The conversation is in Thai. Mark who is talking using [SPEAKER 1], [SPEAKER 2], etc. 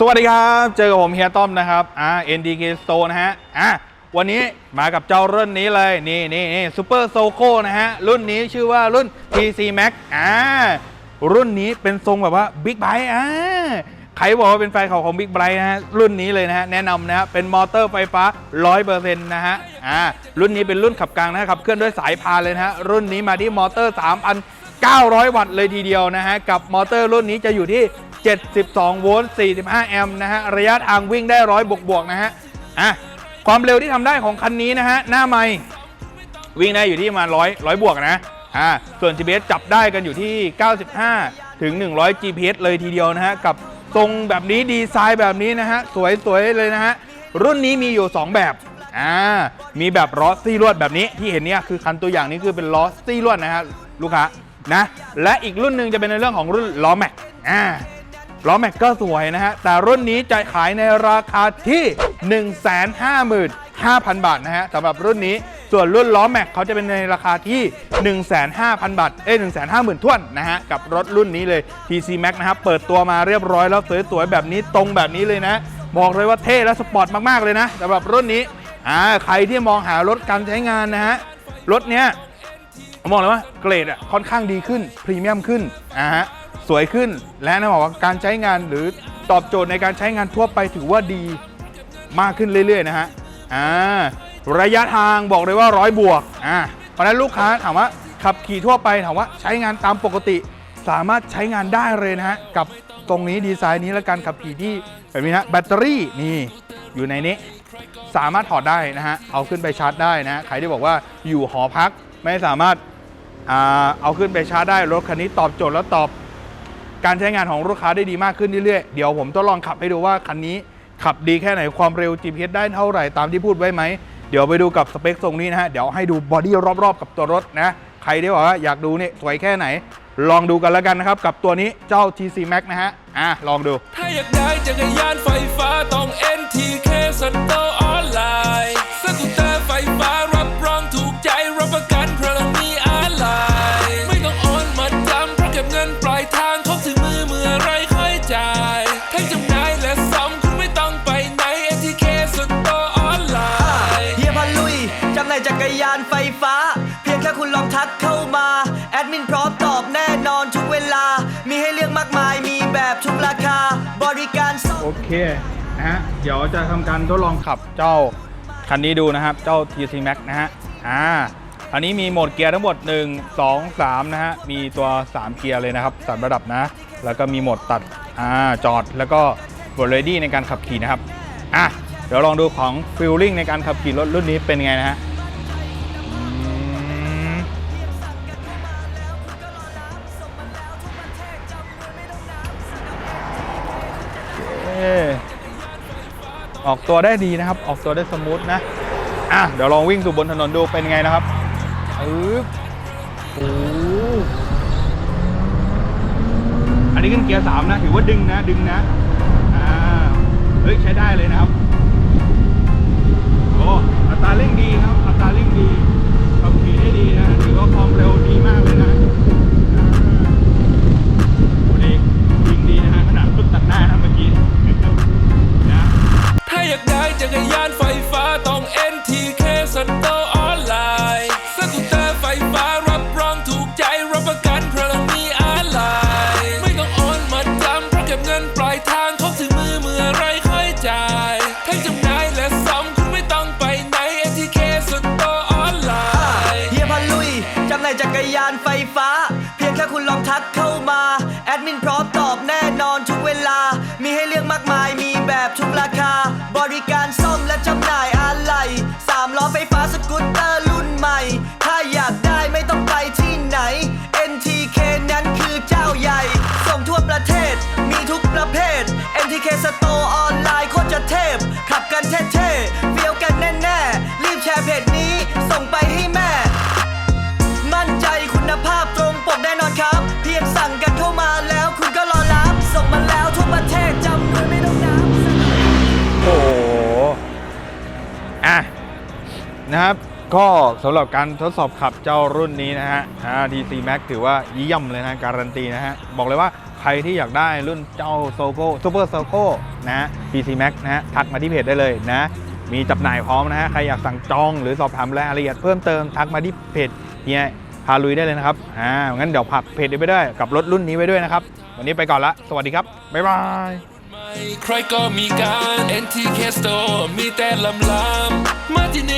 [SPEAKER 1] สวัสดีครับ เจอกับผมเฮียต้อมนะครับอ่า NDK Store นะฮะอะวันนี้มากับเจ้ารุ่นนี้เลยนี่นี่นี่ซูเปอร์โซโคนะฮะ รุ่นนี้ชื่อว่ารุ่น TC Max อ่ารุ่นนี้เป็นทรงแบบว่าบิ๊กไบค์อ่าใครบอกว่าเป็นแฟนของของบิ๊กไบค์นะฮะ รุ่นนี้เลยนะฮะ แนะนำนะฮะ เป็นมอเตอร์ไฟฟ้า 100%นะฮะอ่ารุ่นนี้เป็นรุ่นขับกลางนะฮะขับเคลื่อนด้วยสายพานเลยนะฮะ รุ่นนี้มาที่มอเตอร์3,900 วัตต์เลยทีเดียวนะฮะ กับมอเตอร์รุ่นนี้จะอยู่ที่ 72 โวลต์ 45 แอมป์นะฮะ ระยะทางวิ่งได้ร้อยบวกๆนะฮะ อะ ความเร็วที่ทำได้ของคันนี้นะฮะ หน้าไมค์วิ่งได้อยู่ที่ประมาณร้อยร้อยบวกนะ อ่า ส่วน GPS จับได้กันอยู่ที่ 95 ถึง 100 GPS เลยทีเดียวนะฮะ กับทรงแบบนี้ดีไซน์แบบนี้นะฮะ สวยๆ เลยนะฮะ รุ่นนี้มีอยู่ 2 แบบอ่ามีแบบล้อซี่ลวดแบบนี้ที่เห็นเนี่ยคือคันตัวอย่างนี้คือเป็นล้อซี่ลวดนะฮะลูกค้านะและอีกรุ่นหนึ่งจะเป็นในเรื่องของรุ่นล้อแม็กอ่า ล้อแม็กก็สวยนะฮะ แต่รุ่นนี้จะขายในราคาที่ 155,000 บาทนะฮะสำหรับรุ่นนี้ส่วนรุ่นล้อแม็กเขาจะเป็นในราคาที่ 150,000บาท เอ้ย150,000ท้วนนะฮะ กับรถรุ่นนี้เลย PC Max นะครับ เปิดตัวมาเรียบร้อยแล้วสวยๆแบบนี้ตรงแบบนี้เลยนะ บอกเลยว่าเท่และสปอร์ตมากๆเลยนะสำหรับรุ่นนี้อ่าใครที่มองหารถการใช้งานนะฮะ รถเนี้ยมอกเลยว่าเกรดอะค่อนข้างดีขึ้น พรีเมียมขึ้นอ่าฮะ สวยขึ้นและนะบอกว่าการใช้งานหรือตอบโจทย์ในการใช้งานทั่วไปถือว่าดีมากขึ้นเรื่อยๆนะฮะอ่าระยะทางบอกเลยว่าร้อยบวกอ่าเพราะฉะนั้นลูกค้าถามว่าขับขี่ทั่วไปถามว่าใช้งานตามปกติ สามารถใช้งานได้เลยนะฮะกับตรงนี้ดีไซน์นี้และการขับขี่ที่แบบนี้นะแบตเตอรี่นี่อยู่ในนี้สามารถถอดได้นะฮะเอาขึ้นไปชาร์จได้นะใครที่บอกว่าอยู่หอพักไม่สามารถอ่าเอาขึ้นไปชาร์จได้รถคันนี้ตอบโจทย์และตอบ การใช้งานของลูกค้าได้ดีมากขึ้นเรื่อยๆ เดี๋ยวผมทดลองขับให้ดูว่าคันนี้ขับดีแค่ไหนความเร็ว GPS ได้เท่าไหร่ตามที่พูดไว้ไหม เดี๋ยวไปดูกับสเปคทรงนี้นะฮะ เดี๋ยวให้ดูบอดี้รอบๆ กับตัวรถนะ ใครที่บอกว่าอยากดูเนี่ยสวยแค่ไหน ลองดูกันแล้วกันนะครับ กับตัวนี้เจ้า TC Max นะฮะ อะลองดู
[SPEAKER 2] ถ้าอยากได้จักรยานไฟฟ้าต้อง NTK ส่จักรยานไฟ
[SPEAKER 3] ฟ้า เพียงแค่คุณลองทักเข้ามา แอดมินพร้อมตอบแน่นอนทุกเวลา มีให้เลือกมากมายมีแบบทุกราคา บริการซ่อม
[SPEAKER 1] โอเคนะฮะเดี๋ยวจะทำการทดลองขับเจ้าคันนี้ดูนะครับ เจ้า TC Max นะฮะอ่าอันนี้มีโหมดเกียร์ทั้งหมด 1 2 3 นะฮะ มีตัว 3 เกียร์เลยนะครับสามระดับนะ แล้วก็มีโหมดตัดอ่าจอดแล้วก็โหมด ready ในการขับขี่นะครับ อะ เดี๋ยวลองดูของ feeling ในการขับขี่รถรุ่นนี้เป็นไงนะฮะ ออกตัวได้ดีนะครับ ออกตัวได้สมูทนะอะเดี๋ยวลองวิ่งสู่บนถนนดูเป็นไงนะครับอึ๊บโอ้อันนี้ขึ้นเกียร์สามนะถือว่าดึงนะดึงนะอ่าเฮ้ยใช้ได้เลยนะครับโอ้อัตราเร่งดีครับอัตราเร่งดี อยาก
[SPEAKER 2] ได้จักรยานไฟฟ้าต้อง NTK สโตออนไลน์สกูตเตอร์ไฟฟ้ารับรองถูกใจรับประกันเพราะเรามีอะไรไม่ต้องโอนมาจำเพราะเก็บเงินปลายทางเขาถึงมือเมื่อไรค่อยจ่ายทั้งจำหน่ายและซ่อมคุณไม่ต้องไปไหน NTK สโตออนไลน์
[SPEAKER 3] เฮียพันลุยจำหน่ายจักรยานไฟฟ้า เพียงแค่คุณลองทักเข้ามา แอดมินพร้อมตอบแน่นอน ทุกประเภท NTK Store ออนไลน์โคตรจะเทพ ขับกันเท่ๆเฟี้ยวกันแน่ๆ รีบแชร์เพจนี้ ส่งไปให้แม่ มั่นใจคุณภาพตรงปกแน่นอนครับ เพียงสั่งกันเข้ามาแล้วคุณก็รอรับ ส่งมาแล้วทั่วประเทศจำเลยไม่ต้องนับ
[SPEAKER 1] โอ้โหอะ นะครับ ก็สำหรับการทดสอบขับเจ้ารุ่นนี้นะฮะอ่า DC Max ถือว่าเยี่ยมเลยนะ การันตีนะฮะ บอกเลยว่า รรที่อยากได้รุ่นเจ้าโซโก้ซูเปอร์โซโก้นะ PC Max นะฮะทักมาที่เพจได้เลยนะ มีจำหน่ายพร้อมนะฮะ ใครอยากสั่งจองหรือสอบถามรายละเอียดเพิ่มเติมทักมาที่เพจเฮียพาลุยได้เลยนะครับ อ่า งั้นเดี๋ยวผักเพจนี้ไปด้วยกับรถรุ่นนี้ไว้ด้วยนะครับ วันนี้ไปก่อนละ สวัสดีครับ บ๊ายบาย
[SPEAKER 2] ใครก็มีการ NTK Store มีแต่ลำลำมาที่นี่